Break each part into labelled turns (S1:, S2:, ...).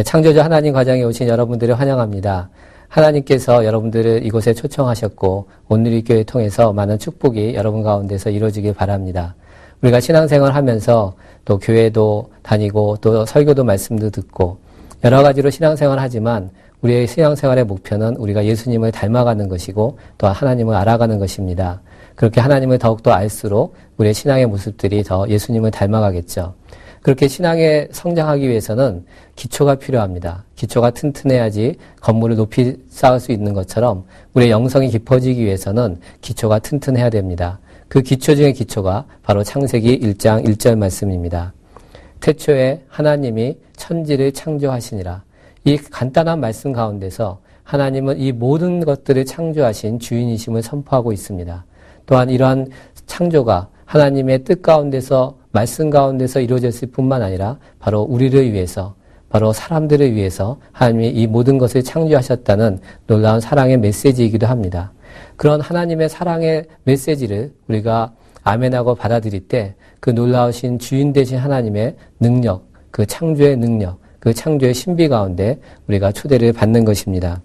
S1: 네, 창조주 하나님 과정에 오신 여러분들을 환영합니다. 하나님께서 여러분들을 이곳에 초청하셨고 이 교회 통해서 많은 축복이 여러분 가운데서 이루어지길 바랍니다. 우리가 신앙생활 하면서 또 교회도 다니고 또 설교도 말씀도 듣고 여러 가지로 신앙생활 하지만 우리의 신앙생활의 목표는 우리가 예수님을 닮아가는 것이고 또 하나님을 알아가는 것입니다. 그렇게 하나님을 더욱더 알수록 우리의 신앙의 모습들이 더 예수님을 닮아가겠죠. 그렇게 신앙에 성장하기 위해서는 기초가 필요합니다. 기초가 튼튼해야지 건물을 높이 쌓을 수 있는 것처럼 우리의 영성이 깊어지기 위해서는 기초가 튼튼해야 됩니다. 그 기초 중의 기초가 바로 창세기 1장 1절 말씀입니다. 태초에 하나님이 천지를 창조하시니라. 이 간단한 말씀 가운데서 하나님은 이 모든 것들을 창조하신 주인이심을 선포하고 있습니다. 또한 이러한 창조가 하나님의 뜻 가운데서 말씀 가운데서 이루어졌을 뿐만 아니라 바로 우리를 위해서 바로 사람들을 위해서 하나님이 이 모든 것을 창조하셨다는 놀라운 사랑의 메시지이기도 합니다. 그런 하나님의 사랑의 메시지를 우리가 아멘하고 받아들일 때 그 놀라우신 주인 되신 하나님의 능력, 그 창조의 능력, 그 창조의 신비 가운데 우리가 초대를 받는 것입니다.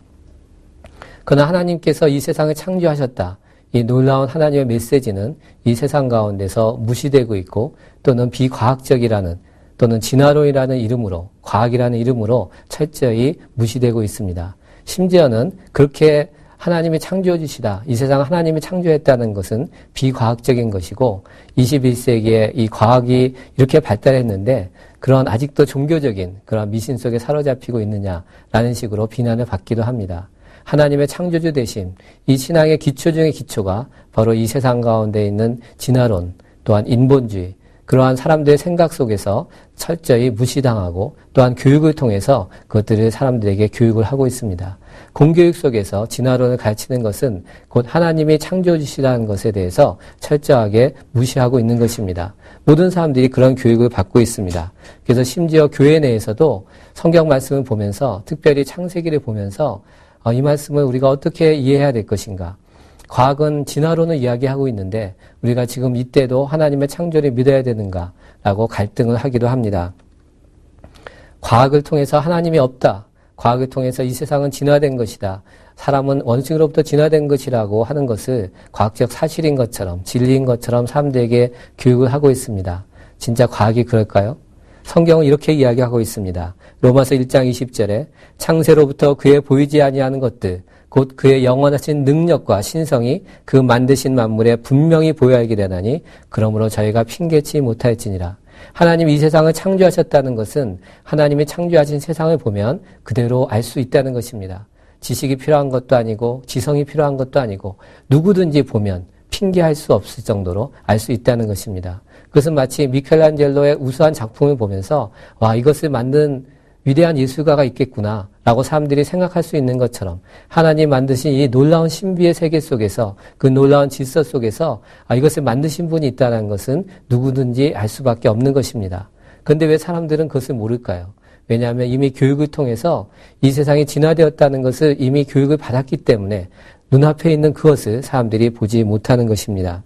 S1: 그러나 하나님께서 이 세상을 창조하셨다. 이 놀라운 하나님의 메시지는 이 세상 가운데서 무시되고 있고 또는 비과학적이라는 또는 진화론이라는 이름으로 과학이라는 이름으로 철저히 무시되고 있습니다. 심지어는 그렇게 하나님이 창조주시다. 이 세상 하나님이 창조했다는 것은 비과학적인 것이고 21세기에 이 과학이 이렇게 발달했는데 그런 아직도 종교적인 그런 미신 속에 사로잡히고 있느냐라는 식으로 비난을 받기도 합니다. 하나님의 창조주 대신 이 신앙의 기초 중의 기초가 바로 이 세상 가운데 있는 진화론 또한 인본주의 그러한 사람들의 생각 속에서 철저히 무시당하고 또한 교육을 통해서 그것들을 사람들에게 교육을 하고 있습니다. 공교육 속에서 진화론을 가르치는 것은 곧 하나님이 창조주시라는 것에 대해서 철저하게 무시하고 있는 것입니다. 모든 사람들이 그런 교육을 받고 있습니다. 그래서 심지어 교회 내에서도 성경 말씀을 보면서 특별히 창세기를 보면서 어, 이 말씀을 우리가 어떻게 이해해야 될 것인가? 과학은 진화론을 이야기하고 있는데 우리가 지금 이때도 하나님의 창조를 믿어야 되는가라고 갈등을 하기도 합니다. 과학을 통해서 하나님이 없다. 과학을 통해서 이 세상은 진화된 것이다. 사람은 원숭이로부터 진화된 것이라고 하는 것을 과학적 사실인 것처럼 진리인 것처럼 사람들에게 교육을 하고 있습니다. 진짜 과학이 그럴까요? 성경은 이렇게 이야기하고 있습니다. 로마서 1장 20절에 창세로부터 그의 보이지 아니하는 것들 곧 그의 영원하신 능력과 신성이 그 만드신 만물에 분명히 보여 알게 되나니 그러므로 저희가 핑계치 못할지니라. 하나님 이 세상을 창조하셨다는 것은 하나님이 창조하신 세상을 보면 그대로 알 수 있다는 것입니다. 지식이 필요한 것도 아니고 지성이 필요한 것도 아니고 누구든지 보면 핑계할 수 없을 정도로 알 수 있다는 것입니다. 그것은 마치 미켈란젤로의 우수한 작품을 보면서 와 이것을 만든 위대한 예술가가 있겠구나 라고 사람들이 생각할 수 있는 것처럼 하나님 만드신 이 놀라운 신비의 세계 속에서 그 놀라운 질서 속에서 아, 이것을 만드신 분이 있다는 것은 누구든지 알 수밖에 없는 것입니다. 그런데 왜 사람들은 그것을 모를까요? 왜냐하면 이미 교육을 통해서 이 세상이 진화되었다는 것을 이미 교육을 받았기 때문에 눈앞에 있는 그것을 사람들이 보지 못하는 것입니다.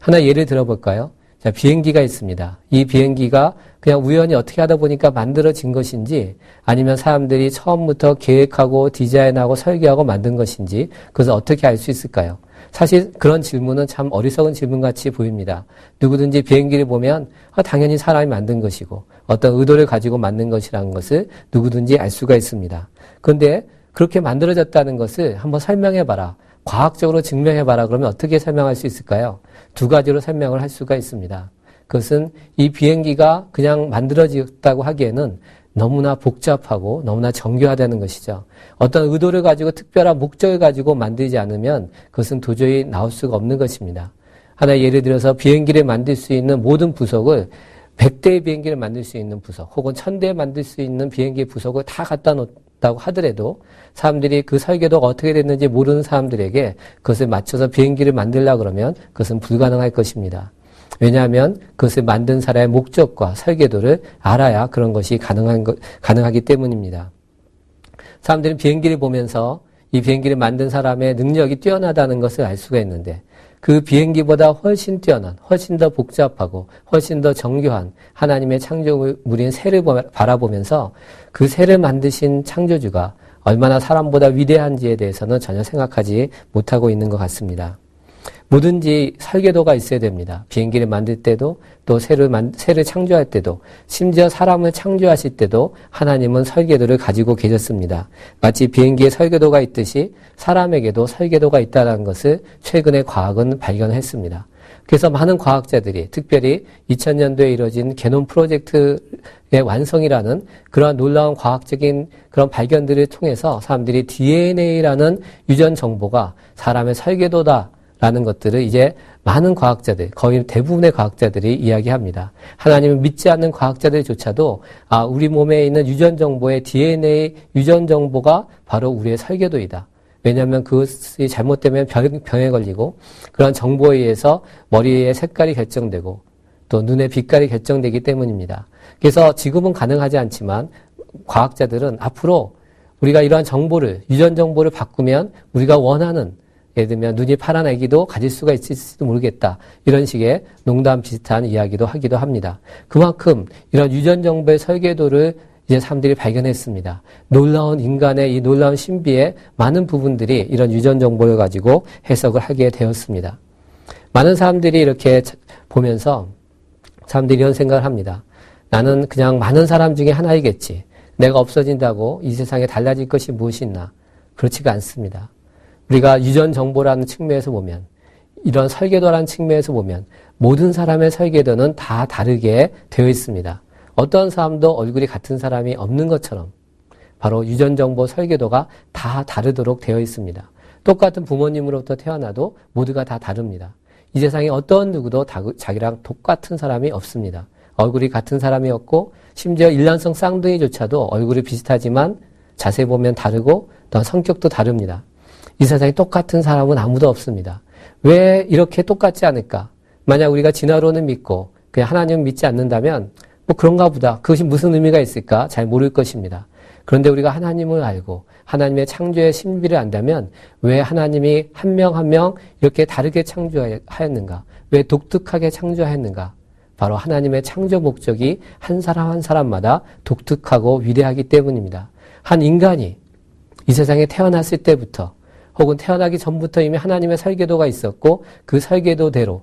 S1: 하나 예를 들어볼까요? 자, 비행기가 있습니다. 이 비행기가 그냥 우연히 어떻게 하다 보니까 만들어진 것인지 아니면 사람들이 처음부터 계획하고 디자인하고 설계하고 만든 것인지 그것을 어떻게 알 수 있을까요? 사실 그런 질문은 참 어리석은 질문 같이 보입니다. 누구든지 비행기를 보면 아, 당연히 사람이 만든 것이고 어떤 의도를 가지고 만든 것이라는 것을 누구든지 알 수가 있습니다. 그런데 그렇게 만들어졌다는 것을 한번 설명해 봐라. 과학적으로 증명해 봐라. 그러면 어떻게 설명할 수 있을까요? 두 가지로 설명을 할 수가 있습니다. 그것은 이 비행기가 그냥 만들어졌다고 하기에는 너무나 복잡하고 너무나 정교하다는 것이죠. 어떤 의도를 가지고 특별한 목적을 가지고 만들지 않으면 그것은 도저히 나올 수가 없는 것입니다. 하나 예를 들어서 비행기를 만들 수 있는 모든 부속을 100대의 비행기를 만들 수 있는 부속 혹은 1000대 만들 수 있는 비행기 부속을 다 갖다 놓았 다고 하더라도 사람들이 그 설계도가 어떻게 됐는지 모르는 사람들에게 그것을 맞춰서 비행기를 만들려 그러면 그것은 불가능할 것입니다. 왜냐하면 그것을 만든 사람의 목적과 설계도를 알아야 그런 것이 가능한 것, 가능하기 때문입니다. 사람들은 비행기를 보면서 이 비행기를 만든 사람의 능력이 뛰어나다는 것을 알 수가 있는데 그 비행기보다 훨씬 뛰어난, 훨씬 더 복잡하고 훨씬 더 정교한 하나님의 창조물인 새를 바라보면서 그 새를 만드신 창조주가 얼마나 사람보다 위대한지에 대해서는 전혀 생각하지 못하고 있는 것 같습니다. 뭐든지 설계도가 있어야 됩니다. 비행기를 만들 때도 또 새를, 만, 새를 창조할 때도 심지어 사람을 창조하실 때도 하나님은 설계도를 가지고 계셨습니다. 마치 비행기에 설계도가 있듯이 사람에게도 설계도가 있다는 것을 최근에 과학은 발견했습니다. 그래서 많은 과학자들이 특별히 2000년도에 이뤄진 게놈 프로젝트의 완성이라는 그러한 놀라운 과학적인 그런 발견들을 통해서 사람들이 DNA라는 유전 정보가 사람의 설계도다 라는 것들을 이제 많은 과학자들, 거의 대부분의 과학자들이 이야기합니다. 하나님을 믿지 않는 과학자들조차도 아, 우리 몸에 있는 유전 정보의 DNA 유전 정보가 바로 우리의 설계도이다. 왜냐하면 그것이 잘못되면 병, 에 걸리고 그런 정보에 의해서 머리의 색깔이 결정되고 또 눈의 빛깔이 결정되기 때문입니다. 그래서 지금은 가능하지 않지만 과학자들은 앞으로 우리가 이러한 정보를 유전 정보를 바꾸면 우리가 원하는 예를 들면 눈이 파란 아기도 가질 수가 있을지도 모르겠다. 이런 식의 농담 비슷한 이야기도 하기도 합니다. 그만큼 이런 유전 정보의 설계도를 이제 사람들이 발견했습니다. 놀라운 인간의 이 놀라운 신비의 많은 부분들이 이런 유전 정보를 가지고 해석을 하게 되었습니다. 많은 사람들이 이렇게 보면서 사람들이 이런 생각을 합니다. 나는 그냥 많은 사람 중에 하나이겠지. 내가 없어진다고 이 세상에 달라질 것이 무엇이 있나? 그렇지가 않습니다. 우리가 유전 정보라는 측면에서 보면 이런 설계도라는 측면에서 보면 모든 사람의 설계도는 다 다르게 되어 있습니다. 어떤 사람도 얼굴이 같은 사람이 없는 것처럼 바로 유전 정보 설계도가 다 다르도록 되어 있습니다. 똑같은 부모님으로부터 태어나도 모두가 다 다릅니다. 이 세상에 어떤 누구도 자기랑 똑같은 사람이 없습니다. 얼굴이 같은 사람이 없고 심지어 일란성 쌍둥이조차도 얼굴이 비슷하지만 자세히 보면 다르고 또 성격도 다릅니다. 이 세상에 똑같은 사람은 아무도 없습니다. 왜 이렇게 똑같지 않을까? 만약 우리가 진화론을 믿고 그냥 하나님 믿지 않는다면 뭐 그런가 보다. 그것이 무슨 의미가 있을까? 잘 모를 것입니다. 그런데 우리가 하나님을 알고 하나님의 창조의 신비를 안다면 왜 하나님이 한 명 한 명 이렇게 다르게 창조하였는가? 왜 독특하게 창조하였는가? 바로 하나님의 창조 목적이 한 사람 한 사람마다 독특하고 위대하기 때문입니다. 한 인간이 이 세상에 태어났을 때부터 혹은 태어나기 전부터 이미 하나님의 설계도가 있었고 그 설계도대로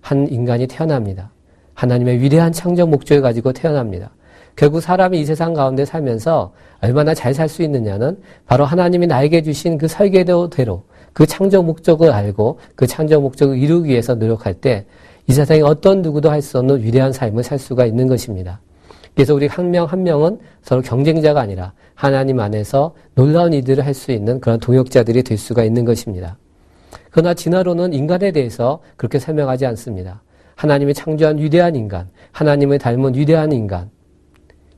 S1: 한 인간이 태어납니다. 하나님의 위대한 창조 목적을 가지고 태어납니다. 결국 사람이 이 세상 가운데 살면서 얼마나 잘 살 수 있느냐는 바로 하나님이 나에게 주신 그 설계도대로 그 창조 목적을 알고 그 창조 목적을 이루기 위해서 노력할 때 이 세상에 어떤 누구도 할 수 없는 위대한 삶을 살 수가 있는 것입니다. 그래서 우리 한 명한 한 명은 서로 경쟁자가 아니라 하나님 안에서 놀라운 일들을 할 수 있는 그런 동역자들이 될 수가 있는 것입니다. 그러나 진화론은 인간에 대해서 그렇게 설명하지 않습니다. 하나님이 창조한 위대한 인간, 하나님을 닮은 위대한 인간,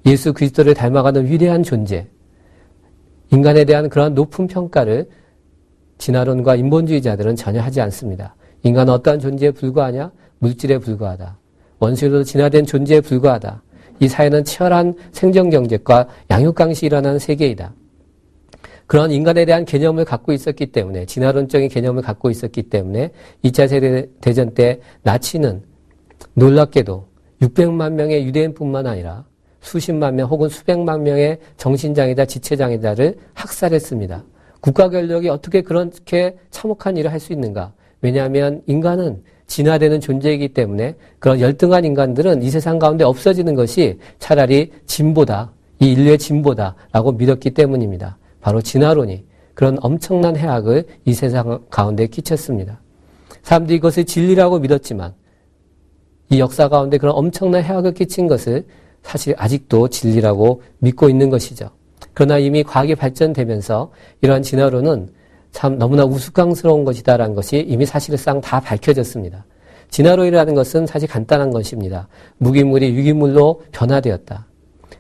S1: 예수 그리스도를 닮아가는 위대한 존재, 인간에 대한 그러한 높은 평가를 진화론과 인본주의자들은 전혀 하지 않습니다. 인간은 어떠한 존재에 불과하냐? 물질에 불과하다. 원수로 진화된 존재에 불과하다. 이 사회는 치열한 생존 경쟁과 양육강식이 일어나는 세계이다. 그런 인간에 대한 개념을 갖고 있었기 때문에 진화론적인 개념을 갖고 있었기 때문에 2차 세계 대전 때 나치는 놀랍게도 600만 명의 유대인뿐만 아니라 수십만 명 혹은 수백만 명의 정신장애자, 지체장애자를 학살했습니다. 국가 권력이 어떻게 그렇게 참혹한 일을 할 수 있는가? 왜냐하면 인간은 진화되는 존재이기 때문에 그런 열등한 인간들은 이 세상 가운데 없어지는 것이 차라리 진보다, 이 인류의 진보다라고 믿었기 때문입니다. 바로 진화론이 그런 엄청난 해악을 이 세상 가운데 끼쳤습니다. 사람들이 이것을 진리라고 믿었지만 이 역사 가운데 그런 엄청난 해악을 끼친 것을 사실 아직도 진리라고 믿고 있는 것이죠. 그러나 이미 과학이 발전되면서 이러한 진화론은 참 너무나 우스꽝스러운 것이다라는 것이 이미 사실상 다 밝혀졌습니다. 진화론이라는 것은 사실 간단한 것입니다. 무기물이 유기물로 변화되었다.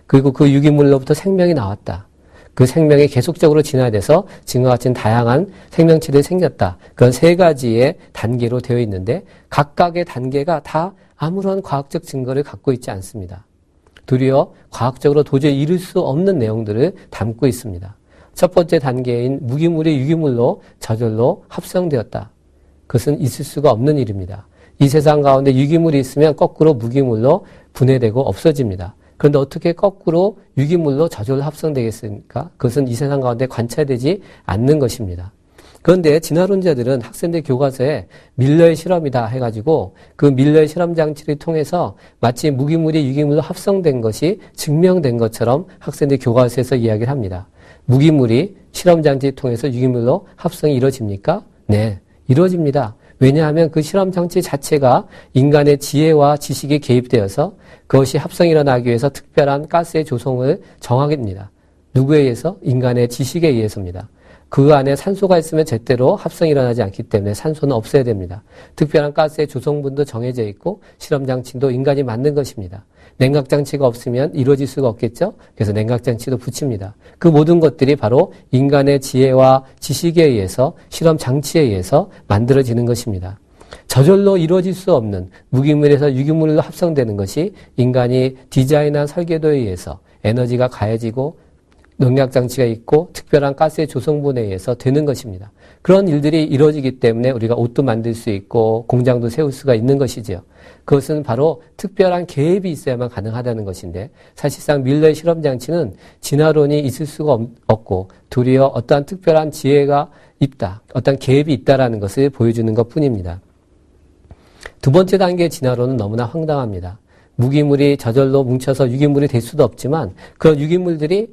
S1: 그리고 그 유기물로부터 생명이 나왔다. 그 생명이 계속적으로 진화돼서 지금과 같은 다양한 생명체들이 생겼다. 그런 세 가지의 단계로 되어 있는데 각각의 단계가 다 아무런 과학적 증거를 갖고 있지 않습니다. 도리어 과학적으로 도저히 이룰 수 없는 내용들을 담고 있습니다. 첫 번째 단계인 무기물이 유기물로 저절로 합성되었다. 그것은 있을 수가 없는 일입니다. 이 세상 가운데 유기물이 있으면 거꾸로 무기물로 분해되고 없어집니다. 그런데 어떻게 거꾸로 유기물로 저절로 합성되겠습니까? 그것은 이 세상 가운데 관찰되지 않는 것입니다. 그런데 진화론자들은 학생들 교과서에 밀러의 실험이다 해가지고 그 밀러의 실험 장치를 통해서 마치 무기물이 유기물로 합성된 것이 증명된 것처럼 학생들 교과서에서 이야기를 합니다. 무기물이 실험 장치를 통해서 유기물로 합성이 이루어집니까? 네, 이루어집니다. 왜냐하면 그 실험 장치 자체가 인간의 지혜와 지식이 개입되어서 그것이 합성이 일어나기 위해서 특별한 가스의 조성을 정하게 됩니다. 누구에 의해서? 인간의 지식에 의해서입니다. 그 안에 산소가 있으면 제대로 합성이 일어나지 않기 때문에 산소는 없어야 됩니다. 특별한 가스의 조성분도 정해져 있고 실험장치도 인간이 만든 것입니다. 냉각장치가 없으면 이루어질 수가 없겠죠? 그래서 냉각장치도 붙입니다. 그 모든 것들이 바로 인간의 지혜와 지식에 의해서 실험장치에 의해서 만들어지는 것입니다. 저절로 이루어질 수 없는 무기물에서 유기물로 합성되는 것이 인간이 디자인한 설계도에 의해서 에너지가 가해지고 농약 장치가 있고 특별한 가스의 조성분에 의해서 되는 것입니다. 그런 일들이 이루어지기 때문에 우리가 옷도 만들 수 있고 공장도 세울 수가 있는 것이지요. 그것은 바로 특별한 계획이 있어야만 가능하다는 것인데 사실상 밀러의 실험 장치는 진화론이 있을 수가 없고 도리어 어떠한 특별한 지혜가 있다, 어떤 계획이 있다라는 것을 보여주는 것 뿐입니다. 두 번째 단계의 진화론은 너무나 황당합니다. 무기물이 저절로 뭉쳐서 유기물이 될 수도 없지만 그런 유기물들이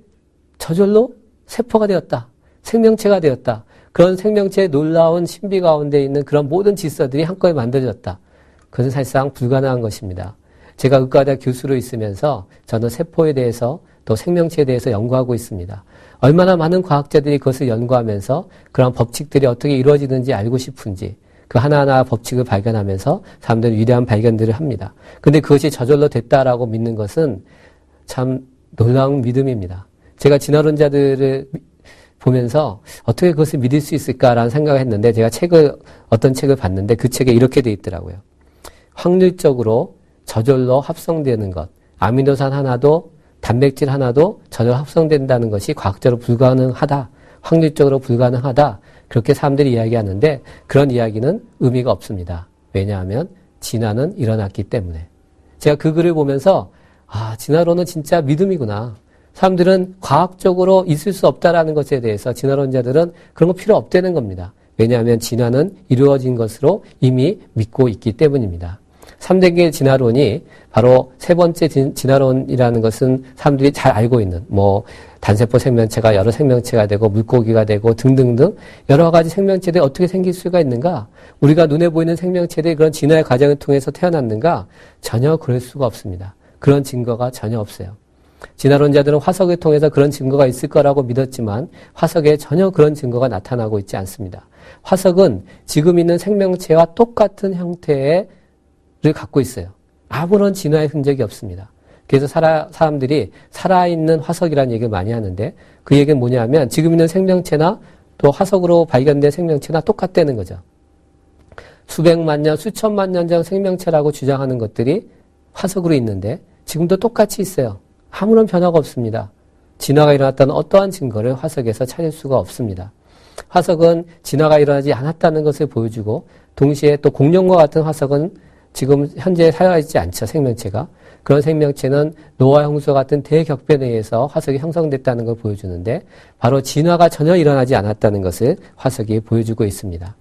S1: 저절로 세포가 되었다. 생명체가 되었다. 그런 생명체의 놀라운 신비 가운데 있는 그런 모든 질서들이 한꺼번에 만들어졌다. 그것은 사실상 불가능한 것입니다. 제가 의과대학 교수로 있으면서 저는 세포에 대해서 또 생명체에 대해서 연구하고 있습니다. 얼마나 많은 과학자들이 그것을 연구하면서 그런 법칙들이 어떻게 이루어지는지 알고 싶은지 그 하나하나 법칙을 발견하면서 사람들은 위대한 발견들을 합니다. 근데 그것이 저절로 됐다라고 믿는 것은 참 놀라운 믿음입니다. 제가 진화론자들을 보면서 어떻게 그것을 믿을 수 있을까라는 생각을 했는데 제가 책을 어떤 책을 봤는데 그 책에 이렇게 돼 있더라고요. 확률적으로 저절로 합성되는 것, 아미노산 하나도 단백질 하나도 저절로 합성된다는 것이 과학적으로 불가능하다. 확률적으로 불가능하다. 그렇게 사람들이 이야기하는데 그런 이야기는 의미가 없습니다. 왜냐하면 진화는 일어났기 때문에. 제가 그 글을 보면서 아, 진화론은 진짜 믿음이구나. 사람들은 과학적으로 있을 수 없다라는 것에 대해서 진화론자들은 그런 거 필요 없다는 겁니다. 왜냐하면 진화는 이루어진 것으로 이미 믿고 있기 때문입니다. 3단계 진화론이 바로 세 번째 진화론이라는 것은 사람들이 잘 알고 있는 뭐 단세포 생명체가 여러 생명체가 되고 물고기가 되고 등등등 여러 가지 생명체들이 어떻게 생길 수가 있는가? 우리가 눈에 보이는 생명체들이 그런 진화의 과정을 통해서 태어났는가? 전혀 그럴 수가 없습니다. 그런 증거가 전혀 없어요. 진화론자들은 화석을 통해서 그런 증거가 있을 거라고 믿었지만 화석에 전혀 그런 증거가 나타나고 있지 않습니다. 화석은 지금 있는 생명체와 똑같은 형태를 갖고 있어요. 아무런 진화의 흔적이 없습니다. 그래서 살아, 사람들이 살아있는 화석이라는 얘기를 많이 하는데 그 얘기는 뭐냐면 지금 있는 생명체나 또 화석으로 발견된 생명체나 똑같다는 거죠. 수백만 년, 수천만 년 전 생명체라고 주장하는 것들이 화석으로 있는데 지금도 똑같이 있어요. 아무런 변화가 없습니다. 진화가 일어났다는 어떠한 증거를 화석에서 찾을 수가 없습니다. 화석은 진화가 일어나지 않았다는 것을 보여주고 동시에 또 공룡과 같은 화석은 지금 현재 살아있지 않죠. 생명체가. 그런 생명체는 노아 홍수 같은 대격변에 의해서 화석이 형성됐다는 걸 보여주는데 바로 진화가 전혀 일어나지 않았다는 것을 화석이 보여주고 있습니다.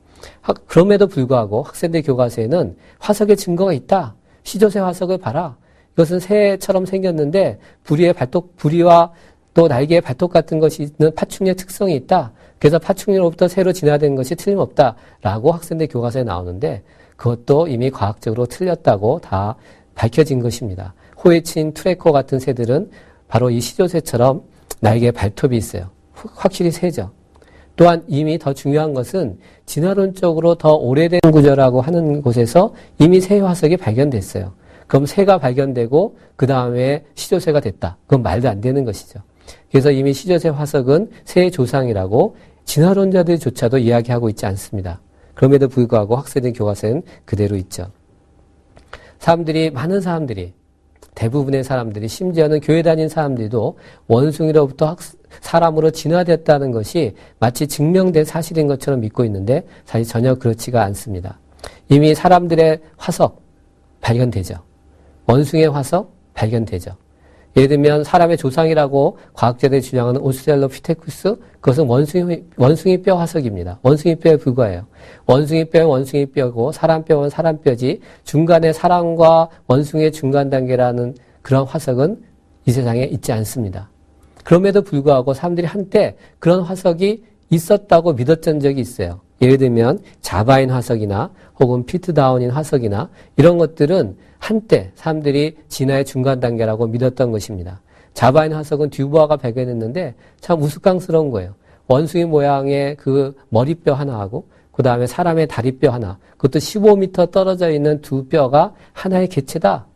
S1: 그럼에도 불구하고 학생들 교과서에는 화석의 증거가 있다. 시조새 화석을 봐라. 이것은 새처럼 생겼는데 부리의 발톱, 부리와 또 날개의 발톱 같은 것이 있는 파충류의 특성이 있다. 그래서 파충류로부터 새로 진화된 것이 틀림없다라고 학생들 교과서에 나오는데 그것도 이미 과학적으로 틀렸다고 다 밝혀진 것입니다. 호에친 트래커 같은 새들은 바로 이 시조새처럼 날개에 발톱이 있어요. 확실히 새죠. 또한 이미 더 중요한 것은 진화론적으로 더 오래된 구조라고 하는 곳에서 이미 새 화석이 발견됐어요. 그럼 새가 발견되고 그 다음에 시조새가 됐다. 그건 말도 안 되는 것이죠. 그래서 이미 시조새 화석은 새의 조상이라고 진화론자들조차도 이야기하고 있지 않습니다. 그럼에도 불구하고 학생들 교과서는 그대로 있죠. 사람들이 많은 사람들이 대부분의 사람들이 심지어는 교회 다닌 사람들도 원숭이로부터 학, 사람으로 진화됐다는 것이 마치 증명된 사실인 것처럼 믿고 있는데 사실 전혀 그렇지가 않습니다. 이미 사람들의 화석 발견되죠. 원숭이의 화석 발견되죠. 예를 들면 사람의 조상이라고 과학자들이 주장하는 오스트랄로피테쿠스 그것은 원숭이 원숭이 뼈 화석입니다. 원숭이 뼈에 불과해요. 원숭이 뼈는 원숭이 뼈고 사람 뼈는 사람 뼈지 중간에 사람과 원숭이의 중간 단계라는 그런 화석은 이 세상에 있지 않습니다. 그럼에도 불구하고 사람들이 한때 그런 화석이 있었다고 믿었던 적이 있어요. 예를 들면 자바인 화석이나 혹은 피트다운인 화석이나 이런 것들은 한때 사람들이 진화의 중간 단계라고 믿었던 것입니다. 자바인 화석은 듀부아가 발견했는데 참 우스꽝스러운 거예요. 원숭이 모양의 그 머리뼈 하나하고 그 다음에 사람의 다리뼈 하나, 그것도 15m 떨어져 있는 두 뼈가 하나의 개체다.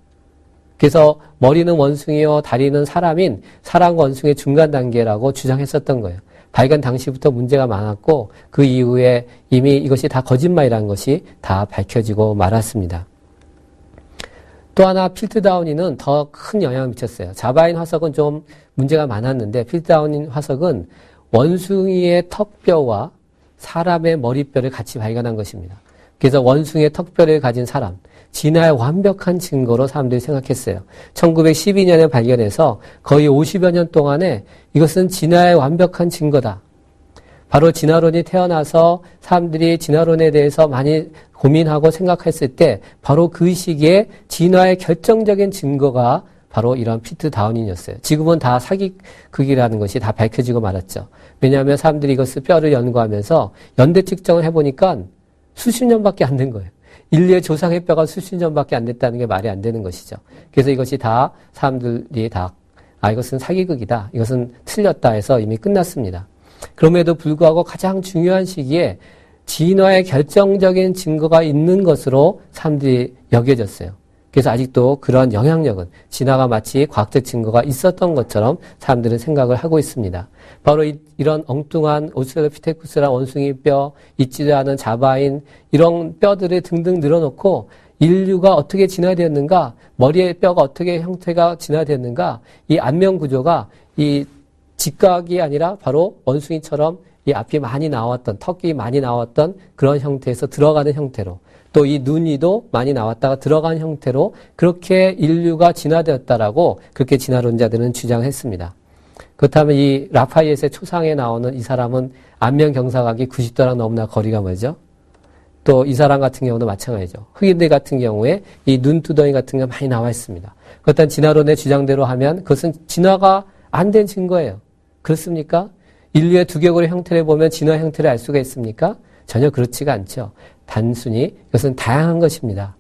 S1: 그래서 머리는 원숭이요, 다리는 사람인 사람과 원숭이의 중간 단계라고 주장했었던 거예요. 발견 당시부터 문제가 많았고 그 이후에 이미 이것이 다 거짓말이라는 것이 다 밝혀지고 말았습니다. 또 하나 필트 다운이는 더 큰 영향을 미쳤어요. 자바인 화석은 좀 문제가 많았는데 필트 다운인 화석은 원숭이의 턱뼈와 사람의 머리뼈를 같이 발견한 것입니다. 그래서 원숭이의 턱뼈를 가진 사람, 진화의 완벽한 증거로 사람들이 생각했어요. 1912년에 발견해서 거의 50여 년 동안에 이것은 진화의 완벽한 증거다. 바로 진화론이 태어나서 사람들이 진화론에 대해서 많이 고민하고 생각했을 때 바로 그 시기에 진화의 결정적인 증거가 바로 이런 피트 다운인이었어요. 지금은 다 사기극이라는 것이 다 밝혀지고 말았죠. 왜냐하면 사람들이 이것을 뼈를 연구하면서 연대 측정을 해보니까 수십 년밖에 안 된 거예요. 인류의 조상의 뼈가 수십 년밖에 안 됐다는 게 말이 안 되는 것이죠. 그래서 이것이 다 사람들이 다, 아, 이것은 사기극이다. 이것은 틀렸다 해서 이미 끝났습니다. 그럼에도 불구하고 가장 중요한 시기에 진화의 결정적인 증거가 있는 것으로 사람들이 여겨졌어요. 그래서 아직도 그런 영향력은 진화가 마치 과학적 증거가 있었던 것처럼 사람들은 생각을 하고 있습니다. 바로 이, 런 엉뚱한 오스트랄로피테쿠스라 원숭이 뼈, 있지도 않은 자바인 이런 뼈들을 등등 늘어놓고 인류가 어떻게 진화되었는가, 머리의 뼈가 어떻게 형태가 진화되었는가, 이 안면 구조가 이 직각이 아니라 바로 원숭이처럼 이 앞이 많이 나왔던 턱이 많이 나왔던 그런 형태에서 들어가는 형태로 또 이 눈이도 많이 나왔다가 들어간 형태로 그렇게 인류가 진화되었다라고 그렇게 진화론자들은 주장했습니다. 그렇다면 이 라파이엣의 초상에 나오는 이 사람은 안면 경사각이 90도랑 너무나 거리가 멀죠. 또 이 사람 같은 경우도 마찬가지죠. 흑인들 같은 경우에 이 눈두덩이 같은 게 많이 나와 있습니다. 그렇다면 진화론의 주장대로 하면 그것은 진화가 안 된 증거예요. 그렇습니까? 인류의 두개골의 형태를 보면 진화 형태를 알 수가 있습니까? 전혀 그렇지가 않죠. 단순히 이것은 다양한 것입니다.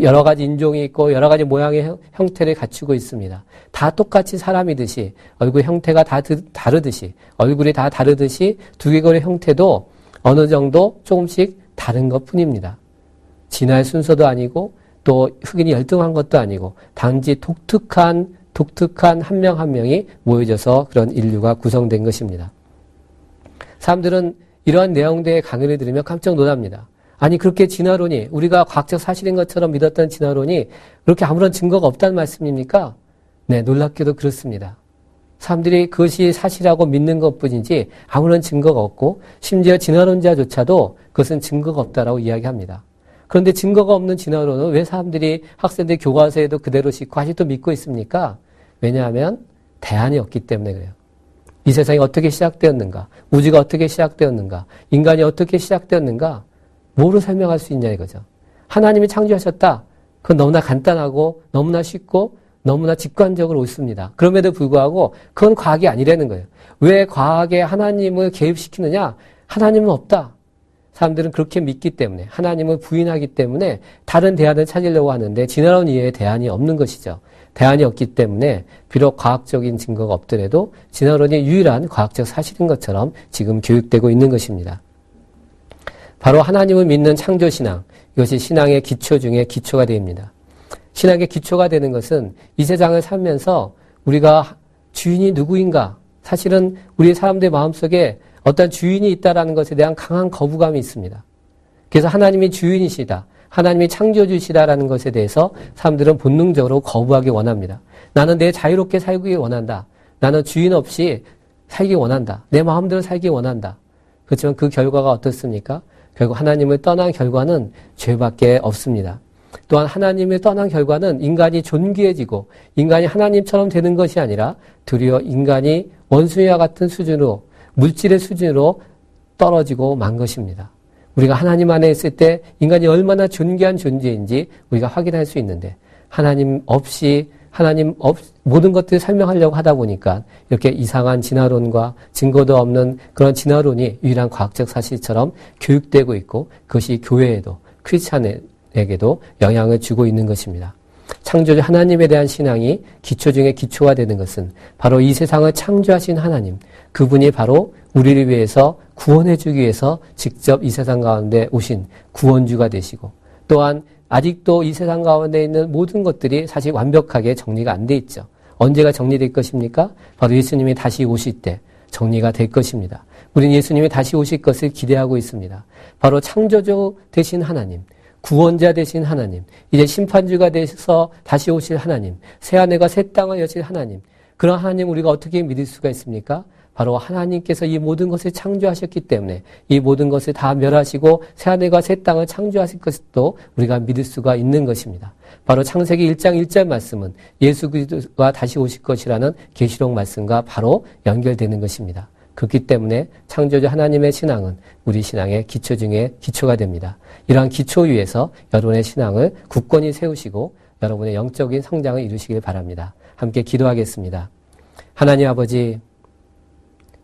S1: 여러 가지 인종이 있고 여러 가지 모양의 형태를 갖추고 있습니다. 다 똑같이 사람이듯이 얼굴 형태가 다 다르듯이 얼굴이 다 다르듯이 두개골의 형태도 어느 정도 조금씩 다른 것 뿐입니다. 진화의 순서도 아니고 또 흑인이 열등한 것도 아니고 단지 독특한 독특한 한 명한 한 명이 모여져서 그런 인류가 구성된 것입니다. 사람들은 이러한 내용들의 강의를 들으며 깜짝 놀랍니다. 아니 그렇게 진화론이 우리가 과학적 사실인 것처럼 믿었던 진화론이 그렇게 아무런 증거가 없다는 말씀입니까? 네, 놀랍게도 그렇습니다. 사람들이 그것이 사실이라고 믿는 것뿐이지 아무런 증거가 없고 심지어 진화론자조차도 그것은 증거가 없다라고 이야기합니다. 그런데 증거가 없는 진화론은 왜 사람들이 학생들 교과서에도 그대로 싣고 아직도 믿고 있습니까? 왜냐하면 대안이 없기 때문에 그래요. 이 세상이 어떻게 시작되었는가? 우주가 어떻게 시작되었는가? 인간이 어떻게 시작되었는가? 뭐로 설명할 수 있냐 이거죠. 하나님이 창조하셨다. 그건 너무나 간단하고 너무나 쉽고 너무나 직관적으로 옳습니다. 그럼에도 불구하고 그건 과학이 아니라는 거예요. 왜 과학에 하나님을 개입시키느냐? 하나님은 없다. 사람들은 그렇게 믿기 때문에 하나님을 부인하기 때문에 다른 대안을 찾으려고 하는데 지나온 이해의 대안이 없는 것이죠. 대안이 없기 때문에 비록 과학적인 증거가 없더라도 진화론이 유일한 과학적 사실인 것처럼 지금 교육되고 있는 것입니다. 바로 하나님을 믿는 창조신앙, 이것이 신앙의 기초 중에 기초가 됩니다. 신앙의 기초가 되는 것은 이 세상을 살면서 우리가 주인이 누구인가, 사실은 우리 사람들의 마음속에 어떤 주인이 있다라는 것에 대한 강한 거부감이 있습니다. 그래서 하나님이 주인이시다. 하나님이 창조주시다라는 것에 대해서 사람들은 본능적으로 거부하기 원합니다. 나는 내 자유롭게 살기 원한다. 나는 주인 없이 살기 원한다. 내 마음대로 살기 원한다. 그렇지만 그 결과가 어떻습니까? 결국 하나님을 떠난 결과는 죄밖에 없습니다. 또한 하나님을 떠난 결과는 인간이 존귀해지고 인간이 하나님처럼 되는 것이 아니라 드디어 인간이 원숭이와 같은 수준으로 물질의 수준으로 떨어지고 만 것입니다. 우리가 하나님 안에 있을 때 인간이 얼마나 존귀한 존재인지 우리가 확인할 수 있는데 하나님 없이 하나님 없, 모든 것들을 설명하려고 하다 보니까 이렇게 이상한 진화론과 증거도 없는 그런 진화론이 유일한 과학적 사실처럼 교육되고 있고 그것이 교회에도 크리스찬에게도 영향을 주고 있는 것입니다. 창조주 하나님에 대한 신앙이 기초 중에 기초가 되는 것은 바로 이 세상을 창조하신 하나님, 그분이 바로 우리를 위해서 구원해 주기 위해서 직접 이 세상 가운데 오신 구원주가 되시고 또한 아직도 이 세상 가운데 있는 모든 것들이 사실 완벽하게 정리가 안 돼 있죠. 언제가 정리될 것입니까? 바로 예수님이 다시 오실 때 정리가 될 것입니다. 우리는 예수님이 다시 오실 것을 기대하고 있습니다. 바로 창조주 되신 하나님, 구원자 되신 하나님, 이제 심판주가 되셔서 다시 오실 하나님, 새 하늘과 새 땅을 여실 하나님, 그런 하나님 우리가 어떻게 믿을 수가 있습니까? 바로 하나님께서 이 모든 것을 창조하셨기 때문에 이 모든 것을 다 멸하시고 새하늘과 새 땅을 창조하실 것도 우리가 믿을 수가 있는 것입니다. 바로 창세기 1장 1절 말씀은 예수 그리스도가 다시 오실 것이라는 계시록 말씀과 바로 연결되는 것입니다. 그렇기 때문에 창조주 하나님의 신앙은 우리 신앙의 기초 중에 기초가 됩니다. 이러한 기초 위에서 여러분의 신앙을 굳건히 세우시고 여러분의 영적인 성장을 이루시길 바랍니다. 함께 기도하겠습니다. 하나님 아버지,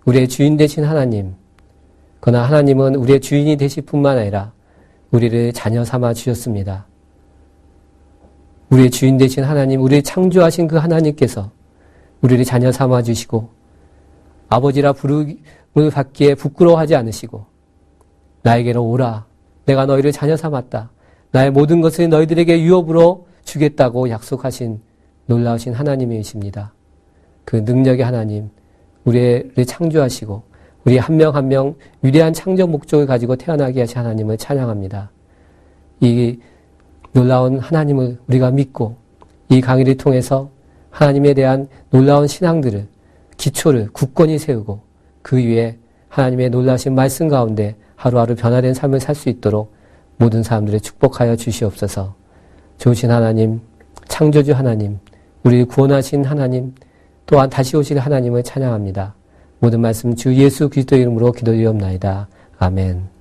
S1: 우리의 주인 되신 하나님, 그러나 하나님은 우리의 주인이 되실 뿐만 아니라 우리를 자녀 삼아 주셨습니다. 우리의 주인 되신 하나님, 우리를 창조하신 그 하나님께서 우리를 자녀 삼아 주시고 아버지라 부름을 받기에 부끄러워하지 않으시고 나에게로 오라. 내가 너희를 자녀 삼았다. 나의 모든 것을 너희들에게 유업으로 주겠다고 약속하신 놀라우신 하나님이십니다. 그 능력의 하나님, 우리를 창조하시고 우리 한 명 한 명 위대한 창조 목적을 가지고 태어나게 하신 하나님을 찬양합니다. 이 놀라운 하나님을 우리가 믿고 이 강의를 통해서 하나님에 대한 놀라운 신앙들을 기초를 굳건히 세우고 그 위에 하나님의 놀라신 말씀 가운데 하루하루 변화된 삶을 살 수 있도록 모든 사람들을 축복하여 주시옵소서. 좋으신 하나님, 창조주 하나님, 우리를 구원하신 하나님, 또한 다시 오실 하나님을 찬양합니다. 모든 말씀 주 예수 그리스도 이름으로 기도드리옵나이다. 아멘.